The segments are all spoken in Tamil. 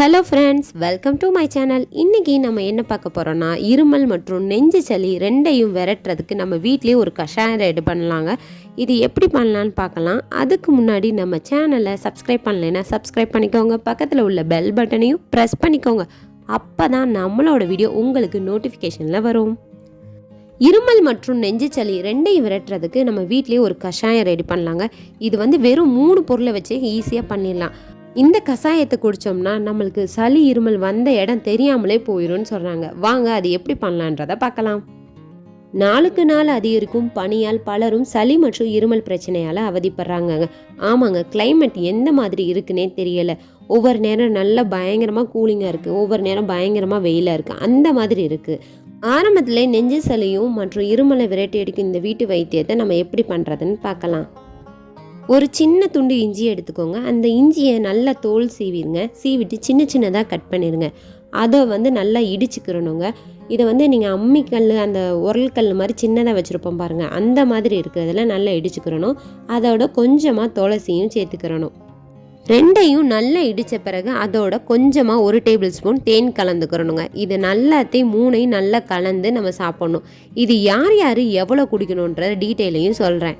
Hello friends welcome to my channel இன்றைக்கி நம்ம என்ன பார்க்க போகிறோன்னா இருமல் மற்றும் நெஞ்சு சளி ரெண்டையும் விரட்டுறதுக்கு நம்ம வீட்லேயே ஒரு கஷாயம் ரெடி பண்ணலாங்க. இது எப்படி பண்ணலான்னு பார்க்கலாம். அதுக்கு முன்னாடி நம்ம சேனலை சப்ஸ்கிரைப் பண்ணலைன்னா சப்ஸ்கிரைப் பண்ணிக்கோங்க. பக்கத்தில் உள்ள பெல் பட்டனையும் ப்ரெஸ் பண்ணிக்கோங்க. அப்போ தான் நம்மளோட வீடியோ உங்களுக்கு நோட்டிஃபிகேஷனில் வரும். இருமல் மற்றும் நெஞ்சு சளி ரெண்டையும் விரட்டுறதுக்கு நம்ம வீட்லேயே ஒரு கஷாயம் ரெடி பண்ணலாங்க. இது வந்து வெறும் மூணு பொருளை வச்சு ஈஸியாக பண்ணிடலாம். இந்த கஷாயத்தை குடித்தோம்னா நம்மளுக்கு சளி இருமல் வந்த இடம் தெரியாமலே போயிடும்னு சொல்கிறாங்க வாங்க அது எப்படி பண்ணலான்றதை பார்க்கலாம். நாளுக்கு நாள் அதிகரிக்கும் பனியால் பலரும் சளி மற்றும் இருமல் பிரச்சனையால் அவதிப்படுறாங்கங்க ஆமாங்க கிளைமேட் எந்த மாதிரி இருக்குன்னே தெரியலை. ஒவ்வொரு நேரம் நல்லா பயங்கரமாக கூலிங்காக இருக்குது ஒவ்வொரு நேரம் பயங்கரமாக வெயிலாக இருக்குது அந்த மாதிரி இருக்குது ஆரம்பத்தில் நெஞ்சு சளியும் மற்றும் இருமலை விரட்டி அடிக்கும் இந்த வீட்டு வைத்தியத்தை நம்ம எப்படி பண்ணுறதுன்னு பார்க்கலாம். ஒரு சின்ன துண்டு இஞ்சி எடுத்துக்கோங்க. அந்த இஞ்சியை நல்லா தோல் சீவிடுங்க. சீவிட்டு சின்ன சின்னதாக கட் பண்ணிடுங்க. அதை வந்து நல்லா இடிச்சுக்கிறணுங்க. இதை வந்து நீங்கள் அம்மிக்கல் அந்த உரல் கல் மாதிரி சின்னதாக வச்சுருப்போம் பாருங்கள் அந்த மாதிரி இருக்கிறதுல நல்லா இடிச்சுக்கிறணும். அதோட கொஞ்சமாக துளசியும் சேர்த்துக்கிறணும். ரெண்டையும் நல்லா இடித்த பிறகு அதோட கொஞ்சமாக ஒரு டேபிள் ஸ்பூன் தேன் கலந்துக்கிறணுங்க. இது நல்லாத்தையும் மூணையும் நல்லா கலந்து நம்ம சாப்பிட்ணும். இது யார் யார் எவ்வளோ குடிக்கணுன்ற டீட்டெயிலையும் சொல்கிறேன்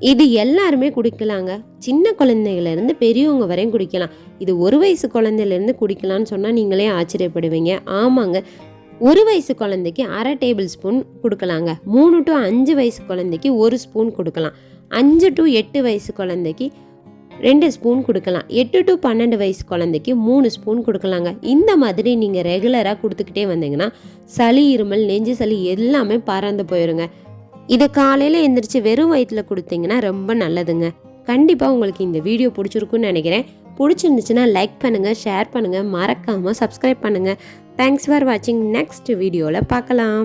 இது எல்லாருமே குடிக்கலாங்க. சின்ன குழந்தையிலேருந்து பெரியவங்க வரையும் குடிக்கலாம். இது ஒரு வயசு குழந்தையிலேருந்து குடிக்கலாம்னு சொன்னால் நீங்களே ஆச்சரியப்படுவீங்க. ஆமாங்க. ஒரு வயசு குழந்தைக்கு அரை டேபிள் ஸ்பூன் கொடுக்கலாங்க. மூணு டு அஞ்சு வயசு குழந்தைக்கு ஒரு ஸ்பூன் கொடுக்கலாம். அஞ்சு டு எட்டு வயசு குழந்தைக்கு ரெண்டு ஸ்பூன் கொடுக்கலாம். எட்டு டு பன்னெண்டு வயசு குழந்தைக்கு மூணு ஸ்பூன் கொடுக்கலாங்க. இந்த மாதிரி நீங்கள் ரெகுலராக கொடுத்துக்கிட்டே வந்தீங்கன்னா சளி இருமல் நெஞ்சு சளி எல்லாமே பறந்து போயிருங்க. இதை காலையில் எந்திரிச்சு வெறும் வயிற்றில் கொடுத்தீங்கன்னா ரொம்ப நல்லதுங்க. கண்டிப்பாக உங்களுக்கு இந்த வீடியோ பிடிச்சிருக்குன்னு நினைக்கிறேன். பிடிச்சிருந்துச்சுன்னா லைக் பண்ணுங்கள் ஷேர் பண்ணுங்கள் மறக்காமல் சப்ஸ்கிரைப் பண்ணுங்கள் தேங்க்ஸ் ஃபார் வாட்சிங் நெக்ஸ்ட் வீடியோவில் பார்க்கலாம்.